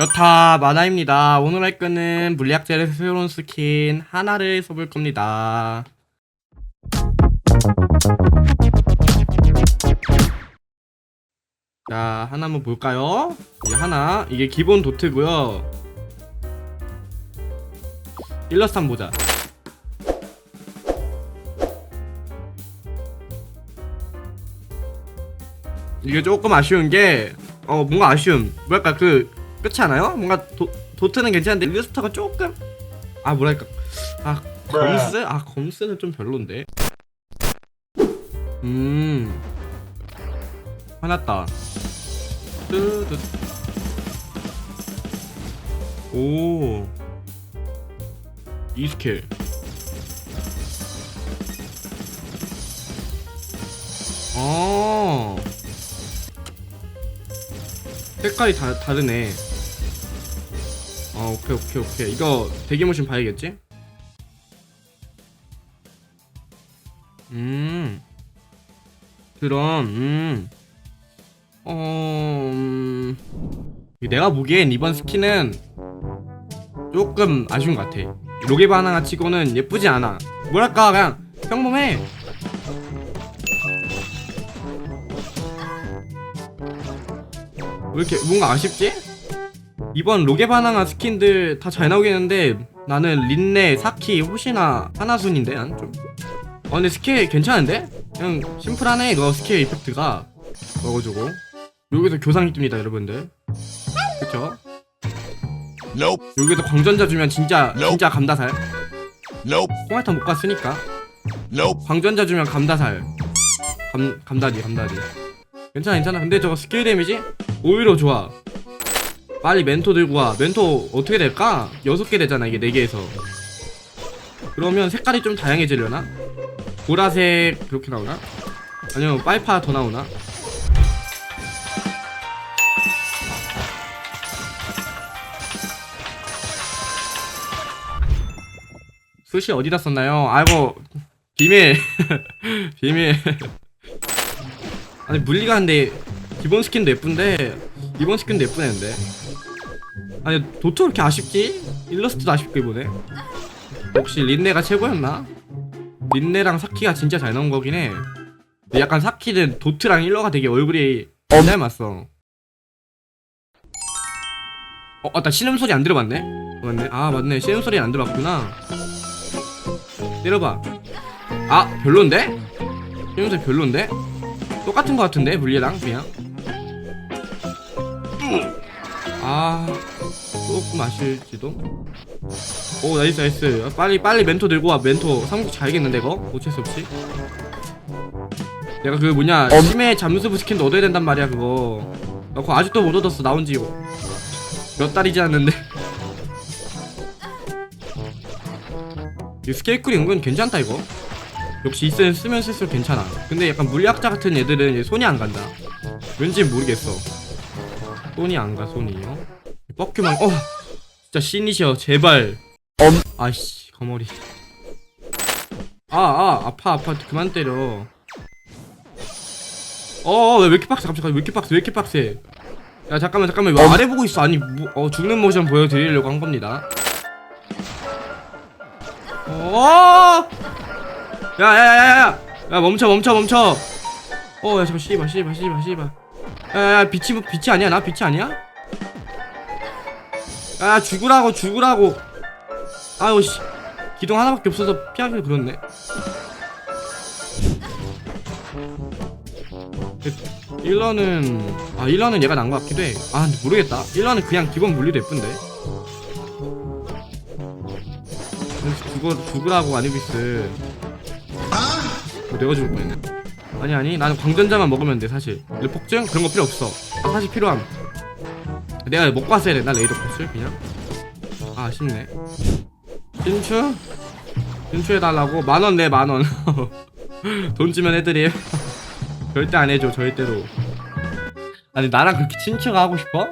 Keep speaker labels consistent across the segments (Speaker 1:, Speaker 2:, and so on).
Speaker 1: 여타 마나입니다. 오늘 할 거는 물리학자의 새로운 스킨 하나를 써볼 겁니다. 자, 하나 한번 볼까요? 이 하나, 이게 기본 도트고요. 일러스트 한번 보자. 이게 조금 아쉬운 게, 어, 뭔가 아쉬움. 뭐랄까, 그, 그렇지 않아요? 뭔가 도, 도트는 괜찮은데 일러스트가 조금 아 뭐랄까. 아 검스? 아 검스는 좀 별론데. 음. 화났다. 뜨뜻 오. 이스킬 어. 색깔이 다, 다르네. 아 오케이 오케이 오케이. 이거 대기모션 봐야겠지? 음. 그럼 음. 어... 음... 내가 보기엔 이번 스킨은 조금 아쉬운 것 같아. 로게 바나나 치고는 예쁘지 않아. 뭐랄까 그냥 평범해. 왜 이렇게 뭔가 아쉽지? 이번 로게 바나나 스킨들 다 잘 나오겠는데 나는 린네, 사키, 호시나 하나순인데 난 좀. 어 근데 스킬 괜찮은데? 그냥 심플하네 이거 스킬 이펙트가 먹어주고 여기서 교상이 뜹니다 여러분들 그쵸?
Speaker 2: Nope.
Speaker 1: 여기서 광전자 주면 진짜. 진짜 감다살
Speaker 2: Nope.
Speaker 1: 홍알탄 못 갔으니까
Speaker 2: Nope.
Speaker 1: 광전자 주면 감다살 감, 감다디 감다디 괜찮아 괜찮아 근데 저거 스킬 데미지 오히려 좋아 빨리 멘토 들고 와 멘토 어떻게 될까? 6개 되잖아 이게 4개에서 그러면 색깔이 좀 다양해지려나? 보라색 그렇게 나오나? 아니면 빨파 더 나오나? 수시 어디다 썼나요? 아이고 비밀 비밀 아니 물리가 한데 기본 스킨도 예쁜데 이번 스킨도 예쁜 애인데 아니 왜 이렇게 아쉽지? 일러스트도 아쉽고 이번에 혹시 린네가 최고였나? 린네랑 사키가 진짜 잘 나온 거긴 해 근데 약간 사키는 도트랑 일러가 되게 얼굴이 안 닮았어 어, 아, 나 신음소리 안 들어봤네? 맞네. 아, 맞네. 신음소리 안 들어봤구나. 때려봐. 아, 별론데? 신음소리 별론데? 똑같은 거 같은데, 물리랑 그냥. 아, 조금 아실지도. 오, 나이스, 나이스. 아, 빨리, 빨리 멘토 들고 와. 멘토. 삼국 잘겠는데, 이거? 어쩔 수 없이. 내가 그 뭐냐, 심해 잠수부 스킨도 얻어야 된단 말이야, 그거. 나 그거 아직도 못 얻었어, 나온 지몇 달이지 않는데. 이 스케이클이 은근 괜찮다, 이거. 역시 이센 쓰면 쓸수록 괜찮아. 근데 약간 물리학자 같은 애들은 손이 안 간다. 왠지 모르겠어. 손이 안 가, 손이요. 뻑큐만, 어! 진짜 신이셔, 제발.
Speaker 2: 엄.
Speaker 1: 아이씨, 거머리. 아, 아, 아파, 아파. 그만 때려. 어, 왜 이렇게 빡세? 갑자기 왜 이렇게 빡세? 왜 이렇게 빡세? 야, 잠깐만, 잠깐만. 왜 아래 보고 있어? 아니, 뭐, 어, 죽는 모션 보여드리려고 한 겁니다. 어! 야, 야, 야, 야, 야, 야, 멈춰, 멈춰, 멈춰. 어, 야, 잠깐, 씨발, 씨발, 씨발, 씨발. 야, 빛이, 빛이 아니야? 나 빛이 아니야? 야, 죽으라고, 죽으라고. 아유, 씨. 기둥 하나밖에 없어서 피하기도 그렇네. 일러는 아 일러는 얘가 난 것 같기도 해. 아 근데 모르겠다. 일러는 그냥 기본 물리도 예쁜데. 죽어 죽으라고 아니비스. 뭐 내가 죽을 뻔했네. 아니 아니 나는 광전자만 먹으면 돼 사실. 폭증 그런 거 필요 없어. 아, 사실 필요함. 내가 먹고 왔어야 되나 레이더 코스 그냥. 아 아쉽네. 진추? 진추 해달라고 만원 내 만 원. 돈 주면 해드림. 절대 안 해줘 절대로. 아니 나랑 그렇게 친추가 하고 싶어?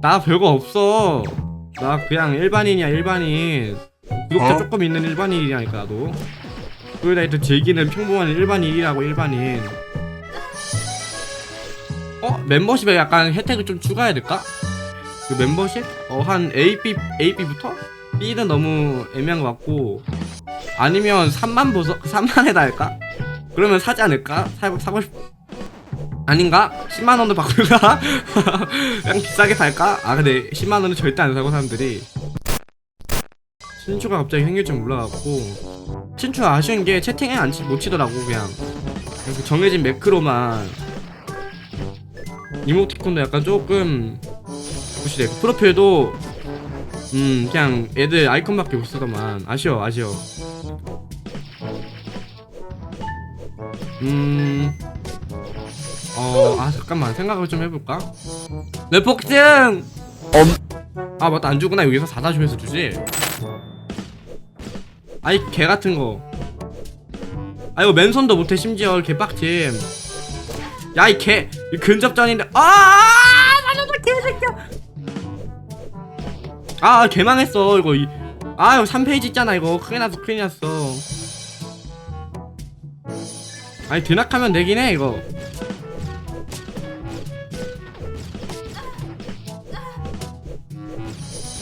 Speaker 1: 나 별거 없어. 나 그냥 일반인이야 일반인. 구독자
Speaker 2: 어?
Speaker 1: 조금 있는 일반인이라니까 나도. 일단 즐기는 평범한 일반인이라고 일반인. 어 멤버십에 약간 혜택을 좀 추가해야 될까? 그 멤버십? 어 한 A, B, A, B부터? B는 너무 애매한 것 같고 아니면 3만 보석 3만에다 할까? 그러면 사지 않을까? 사, 사고 싶 아닌가? 10만 원도 바꿀까? 그냥 비싸게 살까? 아 근데 10만 원은 절대 안 사고 사람들이 신추가 갑자기 줄 몰라갖고 신추 아쉬운 게 채팅에 안 치, 못 치더라고 그냥 그 정해진 매크로만 이모티콘도 약간 조금 그 프로필도 음 그냥 애들 아이콘밖에 못 쓰더만 아쉬워 아쉬워 음 어, 아, 잠깐만, 생각을 좀 해볼까? 뇌폭증! 아, 맞다, 안 주구나. 여기서 4다주면서 주지? 아이, 개 같은 거. 아, 이거 맨손도 못해, 심지어. 개빡침. 야, 이 개. 이 근접전인데. 아! 살려줘, 개새끼야! 아, 개망했어, 이거. 이, 아, 이거 3페이지 있잖아, 이거. 큰일 났어, 큰일 났어. 아니, 드낙하면 되긴 해, 이거.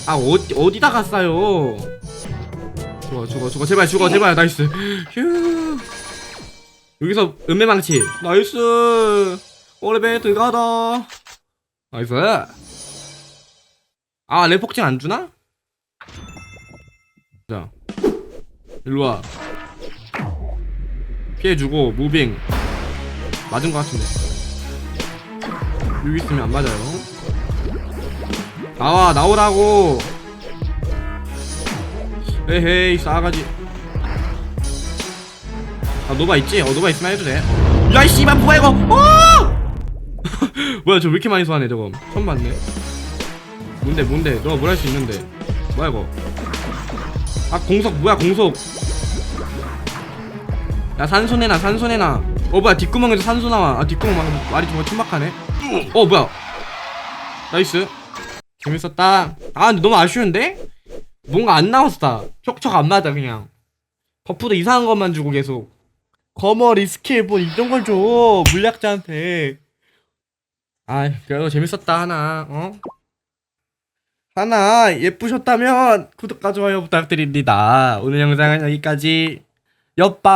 Speaker 1: 아 어디 어디다 갔어요? 죽어 죽어 죽어. 제발 죽어 제발. 나이스. 휴. 여기서 은매망치. 나이스. 오레베 들어가다. 나이스. 아 레폭증 안 주나? 자. 일로와. 피해주고 무빙. 맞은 것 같은데. 여기 있으면 안 맞아요. 나와 나오라고 에헤이 싸가지. 아 노바 있지? 어 노바 있으면 해도 돼. 어. 야이 씨발 뭐야 이거? 어! 뭐야 저 왜 이렇게 많이 소환해 저거? 처음 봤네. 뭔데 뭔데? 너가 뭘 할 수 있는데? 뭐야 이거? 아 공속 뭐야 공속? 야 산소 내놔 산소 내놔. 어 뭐야 뒷구멍에서 산소 나와. 아 뒷구멍 막 말이 정말 천박하네. 어 뭐야? 나이스. 재밌었다. 아 근데 너무 아쉬운데? 뭔가 안 나왔다. 척척 안 맞아 그냥. 버프도 이상한 것만 주고 계속. 거머리 스킬 뭐 이런 걸 줘. 물약자한테. 아 그래도 재밌었다 하나. 어? 하나 예쁘셨다면 구독과 좋아요 부탁드립니다. 오늘 영상은 여기까지. 옆방.